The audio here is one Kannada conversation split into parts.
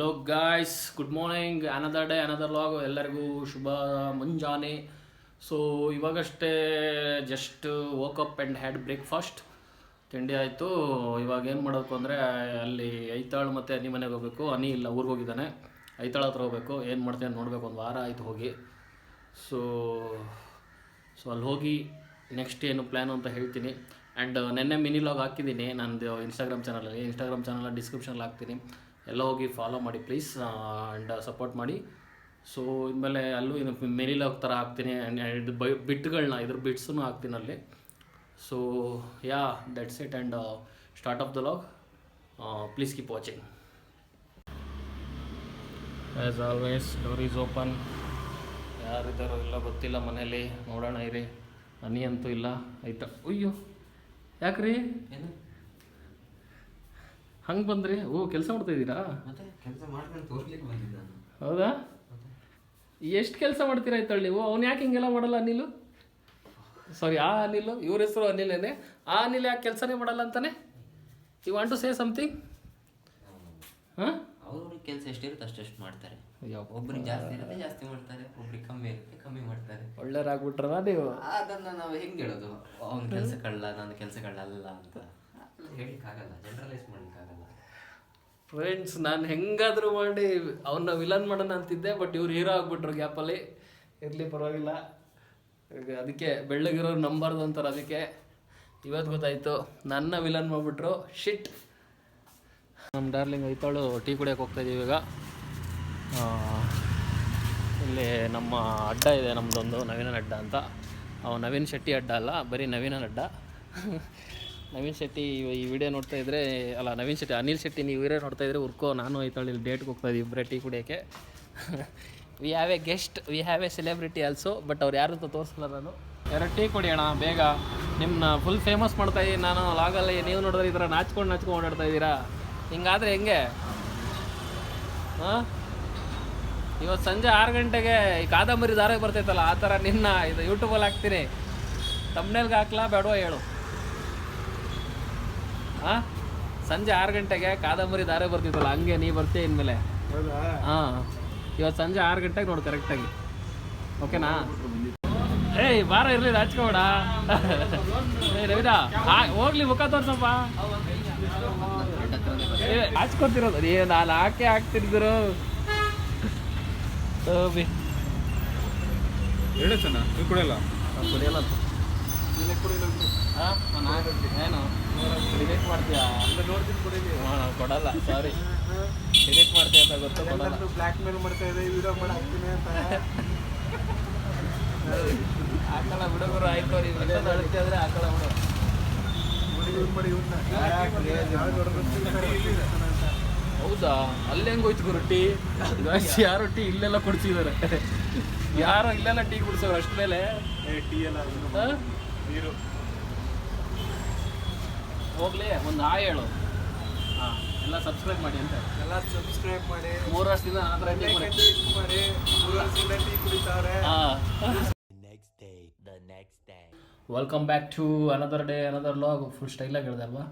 Hello guys good morning another day another log ಎಲ್ಲರಿಗೂ ಶುಭ ಮುಂಜಾನೆ. So ಇವಾಗಷ್ಟೇ just woke up and had breakfast ತಿಂಡಿ ಆಯಿತು. ಇವಾಗ ಏನು ಮಾಡಬೇಕು ಅಂದರೆ, ಅಲ್ಲಿ ಐತಾಳು ಮತ್ತು ಅನಿ ಮನೆಗೆ ಹೋಗಬೇಕು. ಅನಿ ಇಲ್ಲ, ಊರಿಗೆ ಹೋಗಿದ್ದಾನೆ. ಐತಾಳ ಹತ್ರ ಹೋಗಬೇಕು. ಏನು ಮಾಡ್ತೇನೆ ನೋಡಬೇಕು, ಒಂದು ವಾರ ಆಯಿತು ಹೋಗಿ. ಸೊ ಸೊ ಅಲ್ಲಿ ಹೋಗಿ ನೆಕ್ಸ್ಟ್ ಏನು ಪ್ಲ್ಯಾನು ಅಂತ ಹೇಳ್ತೀನಿ. ಆ್ಯಂಡ್ ನೆನ್ನೆ ಮಿನಿ ಲಾಗ್ ಹಾಕಿದ್ದೀನಿ. ನಂದು ಇನ್ಸ್ಟಾಗ್ರಾಮ್ ಚಾನಲಲ್ಲಿ ಇನ್ಸ್ಟಾಗ್ರಾಮ್ ಚಾನಲ್ ಡಿಸ್ಕ್ರಿಪ್ಷನಲ್ಲಿ ಹಾಕ್ತೀನಿ. ಎಲ್ಲ ಹೋಗಿ ಫಾಲೋ ಮಾಡಿ ಪ್ಲೀಸ್ ಆ್ಯಂಡ್ ಸಪೋರ್ಟ್ ಮಾಡಿ. ಸೊ ಇನ್ಮೇಲೆ ಅಲ್ಲೂ ಇನ್ನು ಮೆನಿಲ್ ಲಾಗ್ ಥರ ಹಾಕ್ತೀನಿ ಆ್ಯಂಡ್ ಬೈ ಬಿಟ್ಗಳನ್ನ ಇದ್ರ ಬಿಟ್ಸೂ ಹಾಕ್ತೀನಿ ಅಲ್ಲಿ. So yeah that's it and start of the log please keep watching as always door is open ಯಾರಿದ್ದಾರೋ ಇಲ್ಲ ಗೊತ್ತಿಲ್ಲ ಮನೇಲಿ ನೋಡೋಣ ಇರಿ. ಹನಿ ಅಂತೂ ಇಲ್ಲ. ಆಯ್ತಾ? ಅಯ್ಯೋ ಯಾಕ್ರಿ? ಹಂಗೆ ಬಂದ್ರಿ? ಓ ಕೆಲಸ ಮಾಡ್ತಾ ಇದ್ದೀರಾ? ಮತ್ತೆ ಕೆಲಸ ಮಾಡ್ಕೊಂಡು ತೋರ್ಲಿಕ್ಕೆ ಬಂದಿದ್ದ ನಾನು. ಹೌದಾ? ಎಷ್ಟು ಕೆಲಸ ಮಾಡ್ತೀರಾ ಆಯ್ತಾಳೆ ನೀವು ಅವ್ನು ಯಾಕೆ ಹಿಂಗೆಲ್ಲ ಮಾಡಲ್ಲ ಅನಿಲು? ಸಾರಿ ಆ ಅನಿಲು ಇವ್ರ ಹೆಸರು ಅನಿಲೇನೆ. ಆ ಅನಿಲ್ ಯಾಕೆ ಕೆಲಸನೇ ಮಾಡಲ್ಲ ಅಂತಾನೆ? You want to say something ಹಾಂ? ಅವ್ರವ್ರಿಗೆ ಕೆಲಸ ಎಷ್ಟಿರುತ್ತೆ ಅಷ್ಟೆಷ್ಟು ಮಾಡ್ತಾರೆ. ಒಬ್ರಿಗೆ ಜಾಸ್ತಿ ಇರುತ್ತೆ ಜಾಸ್ತಿ ಮಾಡ್ತಾರೆ. ಒಬ್ರಿಗೆ ಕಮ್ಮಿ ಇರುತ್ತೆ ಕಮ್ಮಿ ಮಾಡ್ತಾರೆ. ಒಳ್ಳೆಯರಾಗ್ಬಿಟ್ರಲ್ಲ ನೀವು? ಅದನ್ನ ನಾವು ಹೆಂಗೆ ಹೇಳೋದು? ಅವ್ನ ಕೆಲಸ ಕಳ್ಳ ನನ್ನ ಕೆಲಸ ಕಳ್ಳ ಅಲ್ಲ ಅಂತ. ಹೇಳಿಕ್ಕಾಗಲ್ಲ ಜನರಲೈಸ್ ಮಾಡಲಿಕ್ಕಾಗಲ್ಲ. ಫ್ರೆಂಡ್ಸ್ ನಾನು ಹೆಂಗಾದರೂ ಮಾಡಿ ಅವನ್ನ ವಿಲನ್ ಮಾಡೋಣ ಅಂತಿದ್ದೆ ಬಟ್ ಇವ್ರು ಹೀರೋ ಆಗ್ಬಿಟ್ರು ಗ್ಯಾಪಲ್ಲಿ ಇರಲಿ ಪರವಾಗಿಲ್ಲ. ಈಗ ಅದಕ್ಕೆ ಬೆಳ್ಳಗಿರೋರು ನಂಬಾರ್ದು ಅಂತಾರೆ ಅದಕ್ಕೆ. ಇವತ್ತು ಗೊತ್ತಾಯ್ತು ನನ್ನ ವಿಲನ್ ಮಾಡಿಬಿಟ್ರು ಶಿಟ್ ನಮ್ಮ ಡಾರ್ಲಿಂಗ್ ಐತಾಳು ಟೀ ಕುಡಿಯೋಕೆ ಹೋಗ್ತಾ ಇದೀವಿ ಈಗ ಇಲ್ಲಿ ನಮ್ಮ ಅಡ್ಡ ಇದೆ ನಮ್ಮದೊಂದು ನವೀನ ಅಡ್ಡ ಅಂತ. ಅವ ನವೀನ್ ಶೆಟ್ಟಿ ಅಡ್ಡ ಅಲ್ಲ ಬರೀ ನವೀನ ಅಡ್ಡ. ನವೀನ್ ಶೆಟ್ಟಿ ಈ ವಿಡಿಯೋ ನೋಡ್ತಾ ಇದ್ರೆ, ಅಲ್ಲ, ನವೀನ್ ಶೆಟ್ಟಿ, ಅನಿಲ್ ಶೆಟ್ಟಿ, ನೀವು ವಿಡಿಯೋ ನೋಡ್ತಾ ಇದ್ರೆ ಉರ್ಕೋ, ನಾನು ಐತಾಳು ಇಲ್ಲಿ ಡೇಟ್ಗೆ ಹೋಗ್ತಾ ಇದ್ದೀವಿ ಇಬ್ಬರೇ ಟೀ ಕುಡಿಯೋಕ್ಕೆ. We have a guest we have a celebrity also but ಅವ್ರು ಯಾರು ಅಂತ ತೋರಿಸಲ್ಲ ನಾನು. ಎರಡು ಟೀ ಕುಡಿಯೋಣ ಬೇಗ. ನಿಮ್ಮನ್ನ ಫುಲ್ ಫೇಮಸ್ ಮಾಡ್ತಾ ಇದ್ದೀನಿ ನಾನು ಲಾಗಲ್ಲಿ ನೀವು ನೋಡಿದ್ರೆ ಈ ಥರ ನಾಚ್ಕೊಂಡು ನಾಚ್ಕೊಂಡು ಓಡಾಡ್ತಾ ಇದ್ದೀರಾ? ಹಿಂಗಾದರೆ ಹೆಂಗೆ? ಹಾಂ? ಇವತ್ತು ಸಂಜೆ ಆರು ಗಂಟೆಗೆ ಈ ಕಾದಂಬರಿ ಧಾರಾವಾಹಿ ಬರ್ತೈತಲ್ಲ, ಆ ಥರ ನಿನ್ನ ಇದು ಯೂಟ್ಯೂಬಲ್ಲಿ ಹಾಕ್ತೀನಿ. ತಮ್ಮನೇಲ್ಗೆ ಹಾಕ್ಲಾ, ಬೇಡವಾ ಹೇಳು. ಹಾಂ ಸಂಜೆ ಆರು ಗಂಟೆಗೆ ಕಾದಂಬರಿ ದಾರೆ ಬರ್ತಿತ್ತಲ್ಲ ಹಂಗೆ ನೀ ಬರ್ತೀಯ ಇನ್ಮೇಲೆ. ಹಾಂ. ಇವತ್ತು ಸಂಜೆ ಆರು ಗಂಟೆಗೆ ನೋಡು ಕರೆಕ್ಟಾಗಿ ಓಕೆನಾ ಏಯ್ ಬಾರ ಇರಲಿ ಹಚ್ಕೋಬೇಡ ಏ ರವಿದಾ ಹಾ- ಹೋಗ್ಲಿ ಮುಖ ತೋರ್ಸಪ್ಪ. ಹಚ್ಕೊತಿರೋದು ಏ ನಾನು ಹಾಕಿ ಹಾಕ್ತಿದ್ರು ಬಿ ಎರಡೇ ಚೆನ್ನ ನೀವು ಕುಡಿಯಲ್ಲ? ಕುಡಿಯಲ್ಲ ಹಾ? ಏನು? ಡಿಲೀಟ್ ಮಾಡ್ತೀಯಾ? ಹಾ, ನಾನ್ ಕೊಡಲ್ಲ ಸಾರಿ ಡಿಲೀಟ್ ಮಾಡ್ತೀಯ ಅಂತ ಗೊತ್ತು ಕೊಡಲ್ಲ. ಬ್ಲ್ಯಾಕ್ ಮೇಲ್ ಮಾಡ್ತಾ ಇದೆ ವಿಡಿಯೋ ಮಾಡಿ ಹಾಕ್ತೀನಿ ಅಂತ. ಹಾಕಲ್ಲ ಬಿಡುಗರು ಆಯ್ತು ನೀವು ಇಲ್ಲೊಂದು ಅಳತೆ ಆದ್ರೆ ಹಾಕಲ್ಲ ಬಿಡು ಹೌದಾ? ಅಲ್ಲಿ ಹೆಂಗ್ ಹೋಯ್ತು ಗುರು ಟೀ ಜಾಸ್ತಿ ಯಾರು ಟೀ ಇಲ್ಲೆಲ್ಲ ಕುಡ್ಸಿದ್ದಾರೆ? ಯಾರೋ ಇಲ್ಲೆಲ್ಲ ಟೀ ಕುಡಿಸೋರು ಅಷ್ಟ್ಮೇಲೆ ಟೀ ಎಲ್ಲ ನೀರು. ಹೋಗ್ಲಿ ಒಂದು ಹಾಯ್ ಹೇಳು. ಹಾಂ ಎಲ್ಲ ಸಬ್ಸ್ಕ್ರೈಬ್ ಮಾಡಿ ಅಂತ. ಎಲ್ಲ ಸಬ್ಸ್ಕ್ರೈಬ್ ಮಾಡಿ. ಮೂರು ವರ್ಷದಿಂದ ನನ್ನ ಹತ್ರ ಟೀ ಮಾಡಿ ಟೀ ಮಾಡಿ. ಮೂರು ವರ್ಷದಿಂದ ಟೀ ಕುಡಿತಾರೆ welcome back to another day another log full ಸ್ಟೈಲಾಗಿ ಹೇಳಿದೆ ಅಲ್ವಾ?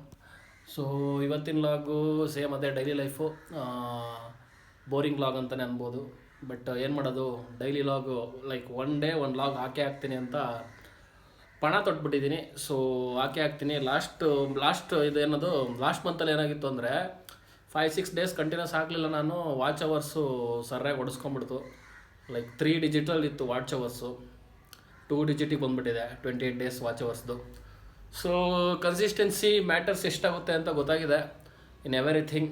ಸೊ ಇವತ್ತಿನ ಲಾಗು ಸೇಮ್ ಅದೇ ಡೈಲಿ ಲೈಫು ಬೋರಿಂಗ್ ಲಾಗ್ ಅಂತಲೇ ಅನ್ಬೋದು. ಬಟ್ ಏನು ಮಾಡೋದು? Daily log like one day ಒಂದು ಲಾಗ್ ಹಾಕೇ ಹಾಕ್ತೀನಿ ಅಂತ ಪಣ ತೊಟ್ಬಿಟ್ಟಿದ್ದೀನಿ. ಸೊ ಆಕೆ ಹಾಕ್ತೀನಿ. ಲಾಸ್ಟ್ ಲಾಸ್ಟ್ ಏನದು? ಲಾಸ್ಟ್ ಮಂತಲ್ಲಿ ಏನಾಗಿತ್ತು ಅಂದರೆ ಫೈವ್ ಸಿಕ್ಸ್ ಡೇಸ್ ಕಂಟಿನ್ಯೂಸ್ ಆಗಲಿಲ್ಲ ನಾನು. ವಾಚ್ ಅವರ್ಸು ಸರ್ಯಾಗಿ ಹೊಡಿಸ್ಕೊಂಬಿಡ್ತು ಲೈಕ್ ತ್ರೀ ಡಿಜಿಟಲ್ ಇತ್ತು ವಾಚ್ ಅವರ್ಸು ಟೂ ಡಿಜಿಟಿಗೆ ಬಂದ್ಬಿಟ್ಟಿದೆ ಟ್ವೆಂಟಿ ಏಯ್ಟ್ ಡೇಸ್ ವಾಚ್ ಅವರ್ಸ್ದು ಸೊ ಕನ್ಸಿಸ್ಟೆನ್ಸಿ ಮ್ಯಾಟರ್ಸ್ ಎಷ್ಟಾಗುತ್ತೆ ಅಂತ ಗೊತ್ತಾಗಿದೆ. ಇನ್ ಎವ್ರಿಥಿಂಗ್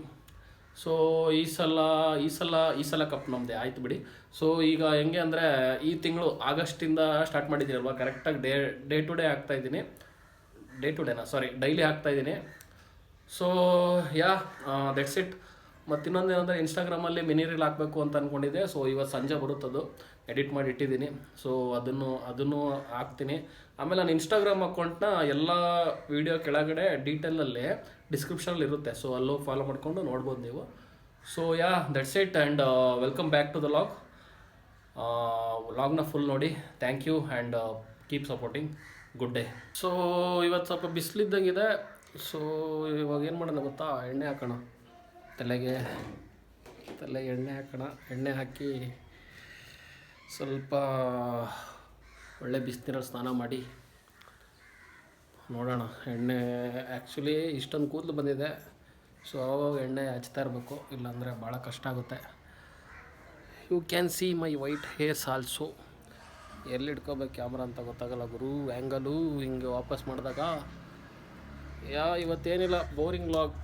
ಸೊ ಈ ಸಲ ಈ ಸಲ ಈ ಸಲ ಕಪ್ ನಮ್ಮದೇ ಆಯ್ತು ಬಿಡಿ. ಸೊ ಈಗ ಹೆಂಗೆ ಅಂದರೆ, ಈ ತಿಂಗಳು ಆಗಸ್ಟಿಂದ ಸ್ಟಾರ್ಟ್ ಮಾಡಿದ್ದೀರಲ್ವ? ಕರೆಕ್ಟಾಗಿ ಡೇ ಡೇ ಟು ಡೇ ಹಾಕ್ತಾಯಿದ್ದೀನಿ ಡೇ ಟು ಡೇನಾ ಸಾರಿ ಡೈಲಿ ಹಾಕ್ತಾಯಿದ್ದೀನಿ ಸೊ ಯಾ ದಟ್ಸ್ ಇಟ್ ಮತ್ತು ಇನ್ನೊಂದು ಏನಂದರೆ ಇನ್ಸ್ಟಾಗ್ರಾಮಲ್ಲಿ ಮಿನಿ ರೀಲ್ ಹಾಕಬೇಕು ಅಂತ ಅಂದ್ಕೊಂಡಿದ್ದೆ ಸೊ ಇವತ್ತು ಸಂಜೆ ಬರುತ್ತದು ಎಡಿಟ್ ಮಾಡಿ ಇಟ್ಟಿದ್ದೀನಿ. ಸೊ ಅದನ್ನು ಅದನ್ನು ಹಾಕ್ತೀನಿ. ಆಮೇಲೆ ನಾನು ಇನ್ಸ್ಟಾಗ್ರಾಮ್ ಅಕೌಂಟ್ನ ಎಲ್ಲ ವೀಡಿಯೋ ಕೆಳಗಡೆ ಡೀಟೇಲಲ್ಲಿ ಡಿಸ್ಕ್ರಿಪ್ಷನಲ್ಲಿ ಇರುತ್ತೆ. ಸೊ ಅಲ್ಲೂ ಫಾಲೋ ಮಾಡಿಕೊಂಡು ನೋಡ್ಬೋದು ನೀವು. So yeah that's it and welcome back to the log ಲಾಗ್ನ full ನೋಡಿ. Thank you and keep supporting good day so ಇವತ್ತು ಸ್ವಲ್ಪ ಬಿಸಿಲಿದ್ದಂಗಿದೆ. ಸೊ ಇವಾಗ ಏನು ಮಾಡೋಣ ಗೊತ್ತಾ? ಎಣ್ಣೆ ಹಾಕೋಣ. ತಲೆಗೆ ತಲೆಗೆ ಎಣ್ಣೆ ಹಾಕೋಣ. ಎಣ್ಣೆ ಹಾಕಿ ಸ್ವಲ್ಪ ಒಳ್ಳೆ ಬಿಸಿನೀರಲ್ಲಿ ಸ್ನಾನ ಮಾಡಿ. ನೋಡೋಣ. ಎಣ್ಣೆ ಆ್ಯಕ್ಚುಲಿ ಇಷ್ಟೊಂದು ಕೂದಲು ಬಂದಿದೆ. ಸೊ ಅವಾಗ ಎಣ್ಣೆ ಹಚ್ತಾ ಇರಬೇಕು. ಇಲ್ಲಾಂದರೆ ಭಾಳ ಕಷ್ಟ ಆಗುತ್ತೆ. You can see my white hairs also ಎಲ್ಲಿ ಇಟ್ಕೋಬೇಕು ಕ್ಯಾಮ್ರಾ ಅಂತ ಗೊತ್ತಾಗಲ್ಲ ಗುರು. ಆ್ಯಂಗಲು ಹಿಂಗೆ ವಾಪಸ್ ಮಾಡಿದಾಗ, ಯಾ, ಇವತ್ತೇನಿಲ್ಲ. ಬೋರಿಂಗ್ ಲಾಗ್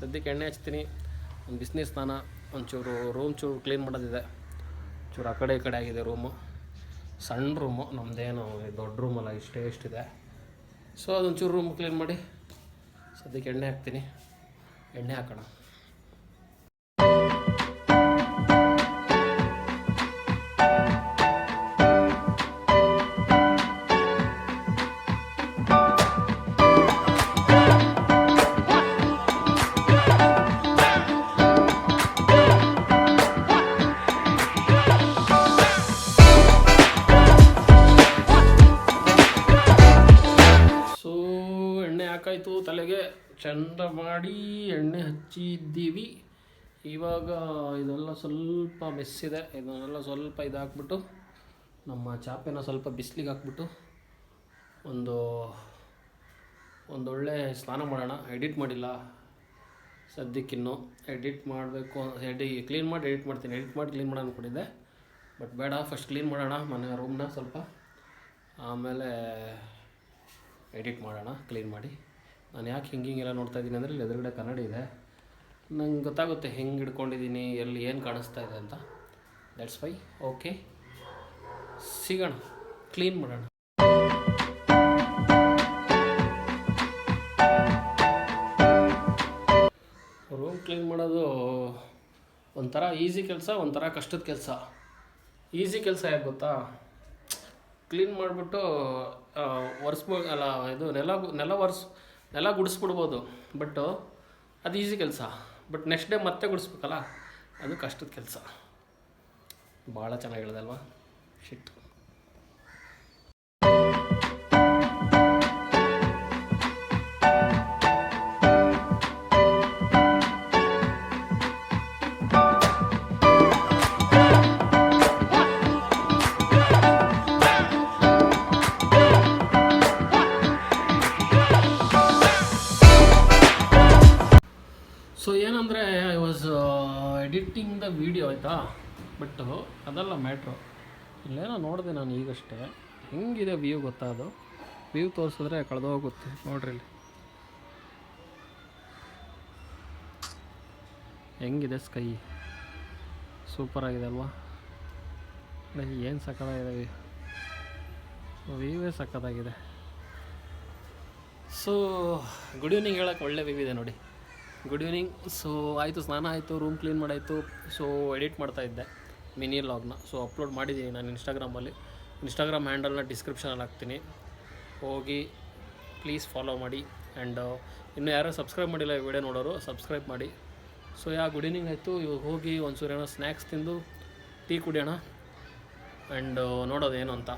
ಸದ್ಯಕ್ಕೆ ಎಣ್ಣೆ ಹಚ್ತೀನಿ. ಒಂದು ಬಿಸ್ನೆಸ್ ಸ್ನಾನ ಒಂಚೂರು ರೂಮ್ ಚೂರು ಕ್ಲೀನ್ ಮಾಡೋದಿದೆ. ಚೂರು ಆ ಕಡೆ ಈ ಕಡೆ ಆಗಿದೆ ರೂಮು ಸಣ್ಣ ರೂಮು ನಮ್ಮದೇನು ದೊಡ್ಡ ರೂಮಲ್ಲ ಇಷ್ಟೇ ಇಷ್ಟಿದೆ. ಸೊ ಅದೊಂಚೂರು ರೂಮ್ ಕ್ಲೀನ್ ಮಾಡಿ ಸದ್ಯಕ್ಕೆ ಎಣ್ಣೆ ಹಾಕ್ತೀನಿ. ಎಣ್ಣೆ ಹಾಕೋಣ. ಚಂದ ಮಾಡಿ ಎಣ್ಣೆ ಹಚ್ಚಿದ್ದೀವಿ ಇವಾಗ ಇದೆಲ್ಲ ಸ್ವಲ್ಪ ಮೆಸ್ಸಿದೆ ಇದನ್ನೆಲ್ಲ ಸ್ವಲ್ಪ ಇದಾಕ್ಬಿಟ್ಟು ನಮ್ಮ ಚಾಪೆನ ಸ್ವಲ್ಪ ಬಿಸಿಲಿಗೆ ಹಾಕ್ಬಿಟ್ಟು ಒಂದು ಒಂದೊಳ್ಳೆ ಸ್ನಾನ ಮಾಡೋಣ. ಎಡಿಟ್ ಮಾಡಿಲ್ಲ. ಸದ್ಯಕ್ಕಿನ್ನು ಎಡಿಟ್ ಮಾಡಬೇಕು ಎಡಿ ಕ್ಲೀನ್ ಮಾಡಿ ಎಡಿಟ್ ಮಾಡ್ತೀನಿ. ಎಡಿಟ್ ಮಾಡಿ ಕ್ಲೀನ್ ಮಾಡೋಣ ಅಂದ್ಕೊಂಡಿದ್ದೆ ಬಟ್ ಬೇಡ ಫಸ್ಟ್ ಕ್ಲೀನ್ ಮಾಡೋಣ. ಮನೆ ರೂಮ್ನ ಸ್ವಲ್ಪ ಆಮೇಲೆ ಎಡಿಟ್ ಮಾಡೋಣ ಕ್ಲೀನ್ ಮಾಡಿ. ನಾನು ಯಾಕೆ ಹಿಂಗೆ ಹಿಂಗೆಲ್ಲ ನೋಡ್ತಾ ಇದ್ದೀನಿ ಅಂದರೆ ಇಲ್ಲಿ ಎದುರುಗಡೆ ಕನ್ನಡಿ ಇದೆ. ನಂಗೆ ಗೊತ್ತಾಗುತ್ತೆ ಹೆಂಗೆ ಹಿಡ್ಕೊಂಡಿದ್ದೀನಿ, ಎಲ್ಲಿ ಏನು ಕಾಣಿಸ್ತಾ ಇದೆ ಅಂತ. ದಟ್ಸ್ ವೈ ಓಕೆ ಸಿಗೋಣ ಕ್ಲೀನ್ ಮಾಡೋಣ. ರೂಮ್ ಕ್ಲೀನ್ ಮಾಡೋದು ಒಂಥರ ಈಸಿ ಕೆಲಸ, ಒಂಥರ ಕಷ್ಟದ ಕೆಲಸ. ಈಸಿ ಕೆಲಸ ಯಾಕೆ ಗೊತ್ತಾ? ಕ್ಲೀನ್ ಮಾಡಿಬಿಟ್ಟು ಒರೆಸ್ಬೋ ಅಲ್ಲ, ಇದು ನೆಲ ನೆಲ ಒರೆಸ್ ನೆಲ ಗುಡಿಸ್ಬಿಡ್ಬೋದು. ಬಟ್ಟು ಅದು ಈಸಿ ಕೆಲಸ. ಬಟ್ ನೆಕ್ಸ್ಟ್ ಡೇ ಮತ್ತೆ ಗುಡಿಸ್ಬೇಕಲ್ಲ? ಅದು ಕಷ್ಟದ ಕೆಲಸ. ಭಾಳ ಚೆನ್ನಾಗಿ ಹೇಳ್ದಲ್ವಾ ಶಿಟ್ ಬಟ್ ಅದಲ್ಲ ಮ್ಯಾಟ್ರು. ಇಲ್ಲೇನೋ ನೋಡಿದೆ ನಾನು ಈಗಷ್ಟೇ. ಹೆಂಗಿದೆ ವ್ಯೂ ಗೊತ್ತಾ ಅದು ವ್ಯೂ ತೋರಿಸಿದ್ರೆ ಕಳೆದೋಗುತ್ತೆ ನೋಡ್ರಿ ಇಲ್ಲಿ. ಹೆಂಗಿದೆ ಸ್ಕೈ ಸೂಪರಾಗಿದೆ ಅಲ್ವಾ? ಏನು ಸಕ್ಕತ್ತಾಗಿದೆ ವ್ಯೂವೇ ಸಕ್ಕದಾಗಿದೆ ಸೊ ಗುಡ್ ಈವ್ನಿಂಗ್ ಹೇಳಕ್ಕೆ ಒಳ್ಳೆ ವ್ಯೂ ಇದೆ ನೋಡಿ. ಗುಡ್ ಈವ್ನಿಂಗ್ ಸೊ ಆಯಿತು, ಸ್ನಾನ ಆಯಿತು ರೂಮ್ ಕ್ಲೀನ್ ಮಾಡಾಯಿತು. ಸೊ ಎಡಿಟ್ ಮಾಡ್ತಾ ಇದ್ದೆ. ಮಿನಿ ಲಾಗ್ನ. ಸೊ ಅಪ್ಲೋಡ್ ಮಾಡಿದ್ದೀನಿ ನಾನು ಇನ್ಸ್ಟಾಗ್ರಾಮಲ್ಲಿ ಇನ್ಸ್ಟಾಗ್ರಾಮ್ ಹ್ಯಾಂಡಲ್ನ ಡಿಸ್ಕ್ರಿಪ್ಷನಲ್ಲಿ ಹಾಕ್ತೀನಿ. ಹೋಗಿ ಪ್ಲೀಸ್ ಫಾಲೋ ಮಾಡಿ ಆ್ಯಂಡ್ ಇನ್ನು ಯಾರೋ ಸಬ್ಸ್ಕ್ರೈಬ್ ಮಾಡಿಲ್ಲ ಈ ವಿಡಿಯೋ ನೋಡೋರು ಸಬ್ಸ್ಕ್ರೈಬ್ ಮಾಡಿ. ಸೊ ಯಾ ಗುಡ್ ಈವ್ನಿಂಗ್ ಆಯಿತು. ಇವಾಗ ಹೋಗಿ ಒಂದು ಸೂರ್ಯನ ಸ್ನ್ಯಾಕ್ಸ್ ತಿಂದು, ಟೀ ಕುಡಿಯೋಣ. ಆ್ಯಂಡ್ ನೋಡೋದು ಏನು ಅಂತ.